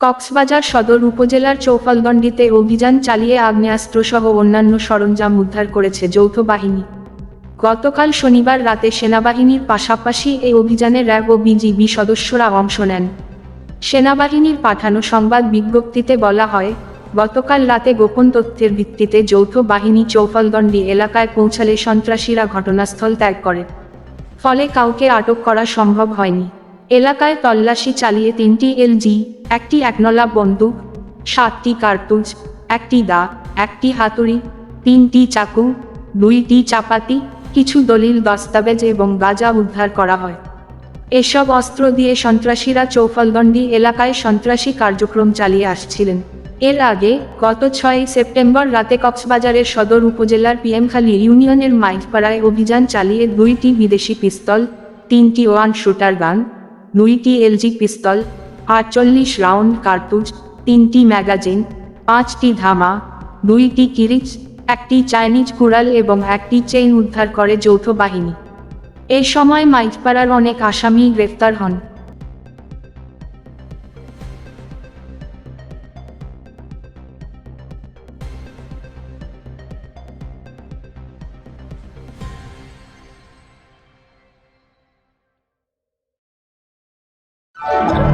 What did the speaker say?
কক্সবাজার সদর উপজেলার চৌফালগণ্ডীতে অভিযান চালিয়ে আগ্নেয়াস্ত্রসহ অন্যান্য সরঞ্জাম উদ্ধার করেছে যৌথ বাহিনী। গতকাল শনিবার রাতে সেনাবাহিনীর পাশাপাশি এই অভিযানে র্যাব ও বিজিবি সদস্যরা অংশ নেন। সেনাবাহিনীর পাঠানো সংবাদ বিজ্ঞপ্তিতে বলা হয়, গতকাল রাতে গোপন তথ্যের ভিত্তিতে যৌথ বাহিনী চৌফালগণ্ডী এলাকায় পৌঁছালে সন্ত্রাসীরা ঘটনাস্থল ত্যাগ করে। ফলে কাউকে আটক করা সম্ভব হয়নি। এলাকায় তল্লাশি চালিয়ে তিনটি এলজি, একটি একনলা বন্দুক, সাতটি কার্তুজ, একটি দা, একটি হাতুড়ি, তিনটি চাকু, দুইটি চাপাতি, কিছু দলিল দস্তাবেজ এবং গাঁজা উদ্ধার করা হয়। এসব অস্ত্র দিয়ে সন্ত্রাসীরা চৌফলগণ্ডি এলাকায় সন্ত্রাসী কার্যক্রম চালিয়ে আসছিলেন। এর আগে গত ছয় সেপ্টেম্বর রাতে কক্সবাজারের সদর উপজেলার পিএমখালী ইউনিয়নের মাইকপাড়ায় অভিযান চালিয়ে দুইটি বিদেশি পিস্তল, তিনটি ওয়ান শুটার গান দুইটি এলজি পিস্তল, আটচল্লিশ রাউন্ড কার্তুজ, তিনটি ম্যাগাজিন, পাঁচটি ধামা, দুইটি কিরিচ, একটি চাইনিজ কুড়াল এবং একটি চেইন উদ্ধার করে যৌথ বাহিনী। এ সময় মাইজপাড়ার অনেক আসামি গ্রেফতার হন। you